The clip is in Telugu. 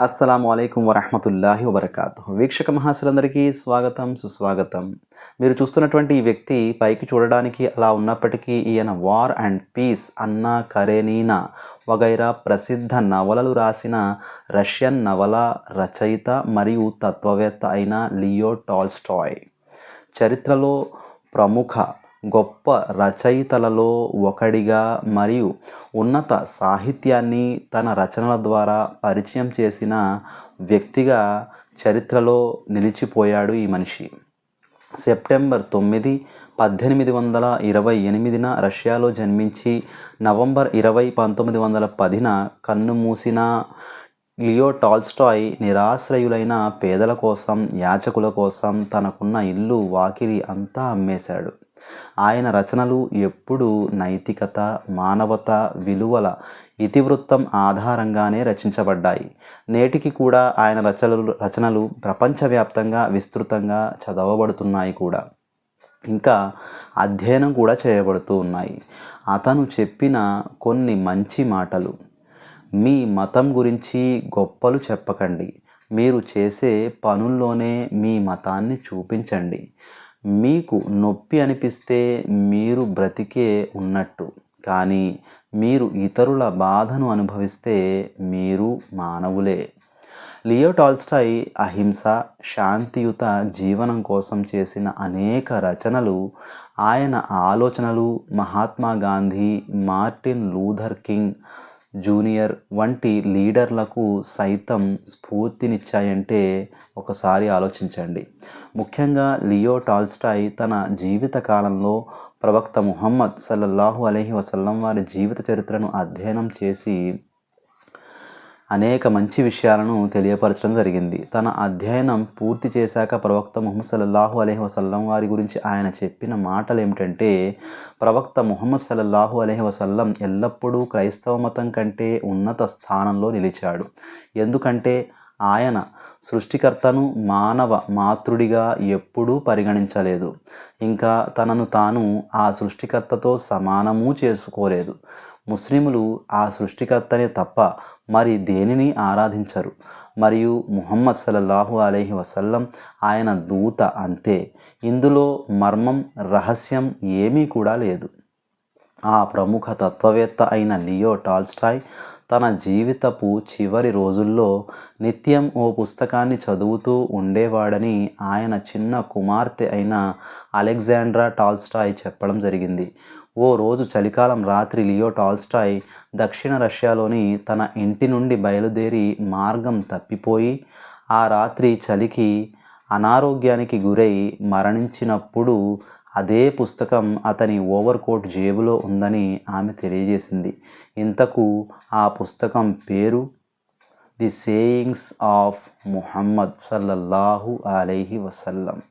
అస్సలాము అయికం వరహమతుల్లాహి వబర్కాత్ వీక్షక మహాసులందరికీ స్వాగతం సుస్వాగతం. మీరు చూస్తున్నటువంటి ఈ వ్యక్తి పైకి చూడడానికి అలా ఉన్నప్పటికీ ఈయన వార్ అండ్ పీస్ అన్నా కరేనీనా వగైరా ప్రసిద్ధ నవలలు రాసిన రష్యన్ నవల రచయిత మరియు తత్వవేత్త అయిన లియో టాల్స్టాయ్. చరిత్రలో ప్రముఖ గొప్ప రచయితలలో ఒకడిగా మరియు ఉన్నత సాహిత్యాన్ని తన రచనల ద్వారా పరిచయం చేసిన వ్యక్తిగా చరిత్రలో నిలిచిపోయాడు ఈ మనిషి. సెప్టెంబర్ తొమ్మిది పద్దెనిమిది వందల ఇరవై ఎనిమిదిన రష్యాలో జన్మించి నవంబర్ ఇరవై పంతొమ్మిది వందల పదిన కన్నుమూసిన లియో టాల్స్టాయ్ నిరాశ్రయులైన పేదల కోసం యాచకుల కోసం తనకున్న ఇల్లు వాకిలి అంతా అమ్మేశాడు. ఆయన రచనలు ఎప్పుడూ నైతికత మానవత విలువల ఇతివృత్తం ఆధారంగానే రచించబడ్డాయి. నేటికి కూడా ఆయన రచనలు రచనలు ప్రపంచవ్యాప్తంగా విస్తృతంగా చదవబడుతున్నాయి కూడా. ఇంకా అధ్యయనం కూడా చేయబడుతూ ఉన్నాయి. అతను చెప్పిన కొన్ని మంచి మాటలు. మీ మతం గురించి గొప్పలు చెప్పకండి. మీరు చేసే పనుల్లోనే మీ మతాన్ని చూపించండి. మీకు నొప్పి అనిపిస్తే మీరు బ్రతికే ఉన్నట్టు. కానీ మీరు ఇతరుల బాధను అనుభవిస్తే మీరు మానవులే. లియో టాల్స్టాయ్ అహింస శాంతియుత జీవనం కోసం చేసిన అనేక రచనలు ఆయన ఆలోచనలు Mahatma Gandhi Martin Luther King junior వంటి లీడర్లకు సైతం స్ఫూర్తినిచ్చాయంటే ఒకసారి ఆలోచించండి. ముఖ్యంగా లియో టాల్స్టాయ్ తన జీవిత కాలంలో ప్రవక్త ముహమ్మద్ సల్లల్లాహు అలహి వసల్లం వారి జీవిత చరిత్రను అధ్యయనం చేసి అనేక మంచి విషయాలను తెలియపరచడం జరిగింది. తన అధ్యయనం పూర్తి చేశాక ప్రవక్త ముహమ్మద్ సల్లల్లాహు అలహి వసల్లం వారి గురించి ఆయన చెప్పిన మాటలు ఏమిటంటే ప్రవక్త ముహమ్మద్ సల్లల్లాహు అలహి వసల్లం ఎల్లప్పుడూ క్రైస్తవ మతం కంటే ఉన్నత స్థానంలో నిలిచాడు. ఎందుకంటే ఆయన సృష్టికర్తను మానవ మాతృడిగా ఎప్పుడూ పరిగణించలేదు. ఇంకా తనను తాను ఆ సృష్టికర్తతో సమానము చేసుకోలేదు. ముస్లిములు ఆ సృష్టికర్తనే తప్ప మరి దేనిని ఆరాధించరు? మరియు ముహమ్మద్ సల్లల్లాహు అలైహి వసల్లం ఆయన దూత అంతే. ఇందులో మర్మం రహస్యం ఏమీ కూడా లేదు. ఆ ప్రముఖ తత్వవేత్త అయిన లియో టాల్స్టాయ్ తన జీవితపు చివరి రోజుల్లో నిత్యం ఓ పుస్తకాన్ని చదువుతూ ఉండేవాడని ఆయన చిన్న కుమార్తె అయిన అలెగ్జాండ్రా టాల్స్టాయ్ చెప్పడం జరిగింది. ఓ రోజు చలికాలం రాత్రి లియో టాల్స్టాయ్ దక్షిణ రష్యాలోని తన ఇంటి నుండి బయలుదేరి మార్గం తప్పిపోయి ఆ రాత్రి చలికి అనారోగ్యానికి గురై మరణించినప్పుడు అదే పుస్తకం అతని ఓవర్ కోట్ జేబులో ఉందని ఆమె తెలియజేసింది. ఇంతకు ఆ పుస్తకం పేరు? ది సేయింగ్స్ ఆఫ్ ముహమ్మద్ సల్లల్లాహు అలైహి వసల్లం.